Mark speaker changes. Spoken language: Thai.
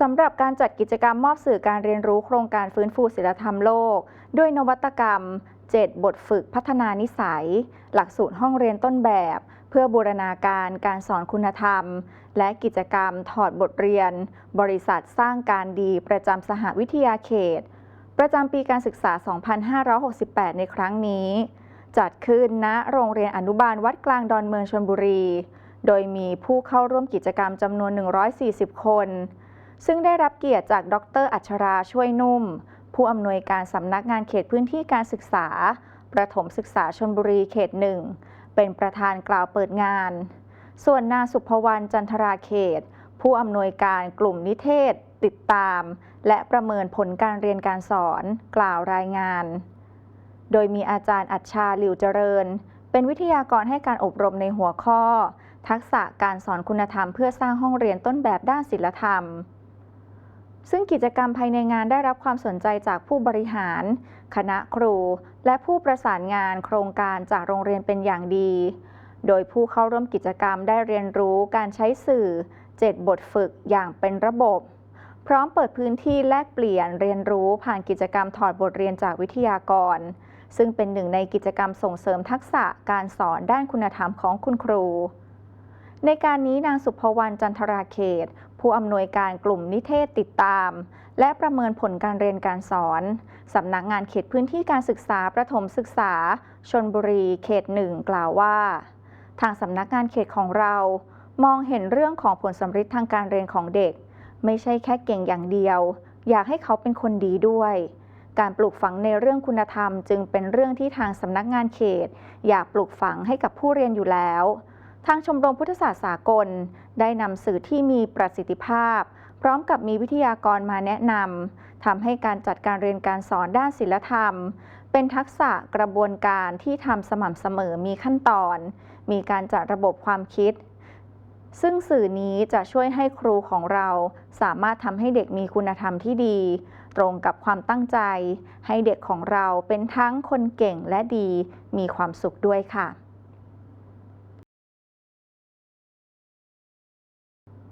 Speaker 1: สำหรับการจัดกิจกรรมมอบสื่อการเรียนรู้โครงการฟื้นฟูศิลธรรมโลก ด้วยนวัตกรรม 7 บทฝึกพัฒนานิสัย หลักสูตรห้องเรียนต้นแบบ เพื่อบูรณาการการสอนคุณธรรม และกิจกรรมถอดบทเรียน บริษัทสร้างการดีประจำสหวิทยาเขต ประจำปีการศึกษา 2568 ในครั้งนี้ จัดขึ้นณโรงเรียนอนุบาลวัดกลางดอนเมืองชลบุรี โดยมีผู้เข้าร่วมกิจกรรมจำนวน 140 คน ซึ่งได้รับเกียรติจากดร อัชราช่วยนุ่ม ผู้อำนวยการสำนักงานเขตพื้นที่การศึกษา ประถมศึกษาชนบุรีเขตหนึ่ง เป็นประธานกล่าวเปิดงาน ส่วนนางสุภวรรณจันทราเขต ผู้อำนวยการกลุ่มนิเทศ ติดตาม และประเมินผลการเรียนการสอน กล่าวรายงาน โดยมีอาจารย์อัชชาหลิวเจริญ เป็นวิทยากรให้การอบรมในหัวข้อ ทักษะการสอนคุณธรรมเพื่อสร้างห้องเรียนต้นแบบด้านศิลธรรม ซึ่งกิจกรรมภายในงานได้รับความสนใจจากผู้บริหาร คณะครู และผู้ประสานงานโครงการจากโรงเรียนเป็นอย่างดี โดยผู้เข้าร่วมกิจกรรมได้เรียนรู้การใช้สื่อ 7 บทฝึกอย่างเป็นระบบ พร้อมเปิดพื้นที่แลกเปลี่ยนเรียนรู้ผ่านกิจกรรมถอดบทเรียนจากวิทยากร ซึ่งเป็นหนึ่งในกิจกรรมส่งเสริมทักษะการสอนด้านคุณธรรมของคุณครูในการนี้นางสุภวรรณจันทราเขต ผู้อำนวยการกลุ่มนิเทศติดตาม และประเมินผลการเรียนการสอน สำนักงานเขตพื้นที่การศึกษาประถมศึกษา ชนบุรีเขตหนึ่งกล่าวว่า ทางสำนักงานเขตของเรา มองเห็นเรื่องของผลสำฤทธิ์ทางการเรียนของเด็ก ไม่ใช่แค่เก่งอย่างเดียว อยากให้เขาเป็นคนดีด้วยการปลูกฝังในเรื่องคุณธรรม จึงเป็นเรื่องที่ทางสำนักงานเขต อยากปลูกฝังให้กับผู้เรียนอยู่แล้ว ทางชมรมพุทธศาสตร์สากล ได้นำสื่อที่มีประสิทธิภาพ พร้อมกับมีวิทยากรมาแนะนำทำให้การจัดการเรียนการสอนด้านศิลธรรม เป็นทักษะกระบวนการที่ทำสม่ำเสมอมีขั้นตอน มีการจัดระบบความคิด ซึ่งสื่อนี้จะช่วยให้ครูของเรา สามารถทำให้เด็กมีคุณธรรมที่ดี ตรงกับความตั้งใจ ให้เด็กของเราเป็นทั้งคนเก่งและดี มีความสุขด้วยค่ะ